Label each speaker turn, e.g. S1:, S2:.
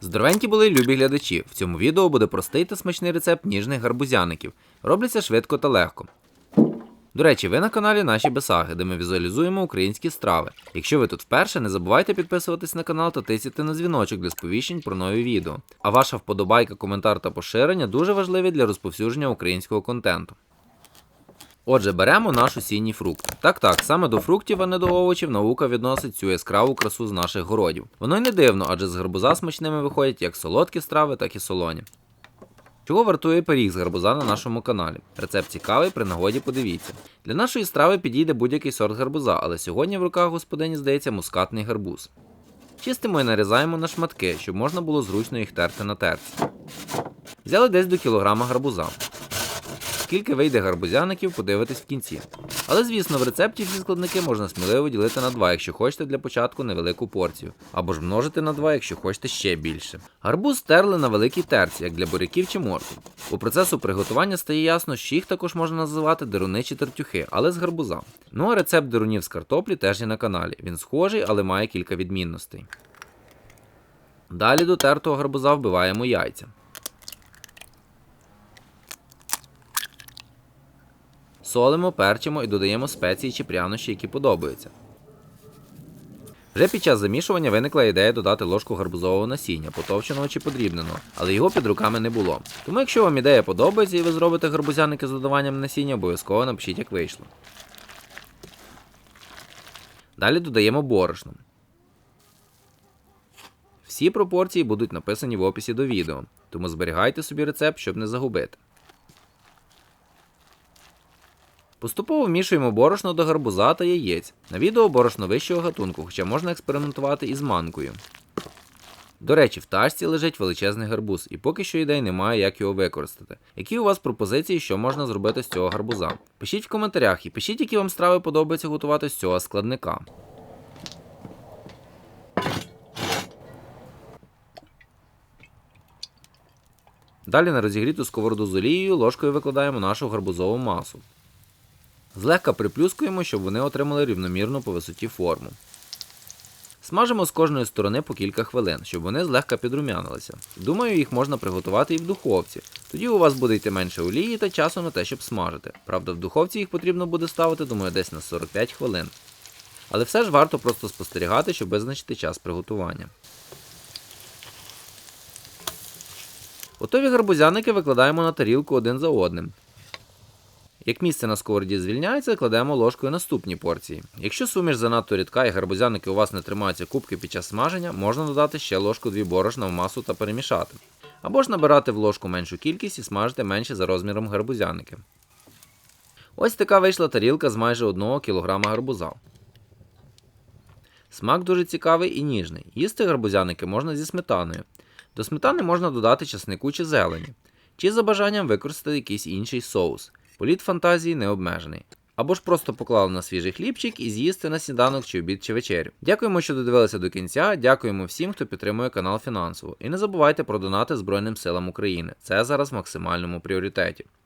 S1: Здоровенькі були любі глядачі. В цьому відео буде простий та смачний рецепт ніжних гарбузяників. Робляться швидко та легко. До речі, ви на каналі Наші Бесаги, де ми візуалізуємо українські страви. Якщо ви тут вперше, не забувайте підписуватись на канал та тисяти на дзвіночок для сповіщень про нові відео. А ваша вподобайка, коментар та поширення дуже важливі для розповсюдження українського контенту. Отже, беремо наш осінній фрукт. Так, так, саме до фруктів, а не до овочів, наука відносить цю яскраву красу з наших городів. Воно й не дивно, адже з гарбуза смачними виходять як солодкі страви, так і солоні. Чого вартує пиріг з гарбуза на нашому каналі? Рецепт цікавий, при нагоді подивіться. Для нашої страви підійде будь-який сорт гарбуза, але сьогодні в руках господині здається мускатний гарбуз. Чистимо і нарізаємо на шматки, щоб можна було зручно їх терти на терці. Взяли десь до кілограма гарбуза. Скільки вийде гарбузяників, подивитись в кінці. Але звісно, в рецепті всі складники можна сміливо ділити на два, якщо хочете для початку невелику порцію, або ж множити на два, якщо хочете ще більше. Гарбуз стерли на великій терці, як для буряків чи морків. У процесу приготування стає ясно, що їх також можна називати деруни чи тертюхи, але з гарбуза. Ну а рецепт дерунів з картоплі теж є на каналі. Він схожий, але має кілька відмінностей. Далі до тертого гарбуза вбиваємо яйця. Солимо, перчимо і додаємо спеції чи прянощі, які подобаються. Вже під час замішування виникла ідея додати ложку гарбузового насіння, потовченого чи подрібненого, але його під руками не було. Тому, якщо вам ідея подобається і ви зробите гарбузяники з додаванням насіння, обов'язково напишіть, як вийшло. Далі додаємо борошно. Всі пропорції будуть написані в описі до відео, тому зберігайте собі рецепт, щоб не загубити. Поступово вмішуємо борошно до гарбуза та яєць. На відео борошно вищого гатунку, хоча можна експериментувати із манкою. До речі, в ташці лежить величезний гарбуз, і поки що ідей немає, як його використати. Які у вас пропозиції, що можна зробити з цього гарбуза? Пишіть в коментарях і пишіть, які вам страви подобається готувати з цього складника. Далі на розігріту сковороду з олією ложкою викладаємо нашу гарбузову масу. Злегка приплюскуємо, щоб вони отримали рівномірну по висоті форму. Смажимо з кожної сторони по кілька хвилин, щоб вони злегка підрумянилися. Думаю, їх можна приготувати і в духовці. Тоді у вас буде йти менше олії та часу на те, щоб смажити. Правда, в духовці їх потрібно буде ставити, думаю, десь на 45 хвилин. Але все ж варто просто спостерігати, щоб визначити час приготування. Готові гарбузяники викладаємо на тарілку один за одним. Як місце на сковороді звільняється, кладемо ложкою наступні порції. Якщо суміш занадто рідка і гарбузяники у вас не тримаються кубки під час смаження, можна додати ще ложку дві борошна в масу та перемішати. Або ж набирати в ложку меншу кількість і смажити менше за розміром гарбузяники. Ось така вийшла тарілка з майже 1 кг гарбуза. Смак дуже цікавий і ніжний. Їсти гарбузяники можна зі сметаною. До сметани можна додати часнику чи зелені, чи за бажанням використати якийсь інший соус. Політ фантазії не обмежений. Або ж просто поклали на свіжий хлібчик і з'їсти на сніданок чи обід чи вечерю. Дякуємо, що додивилися до кінця. Дякуємо всім, хто підтримує канал фінансово. І не забувайте про донати Збройним силам України. Це зараз в максимальному пріоритеті.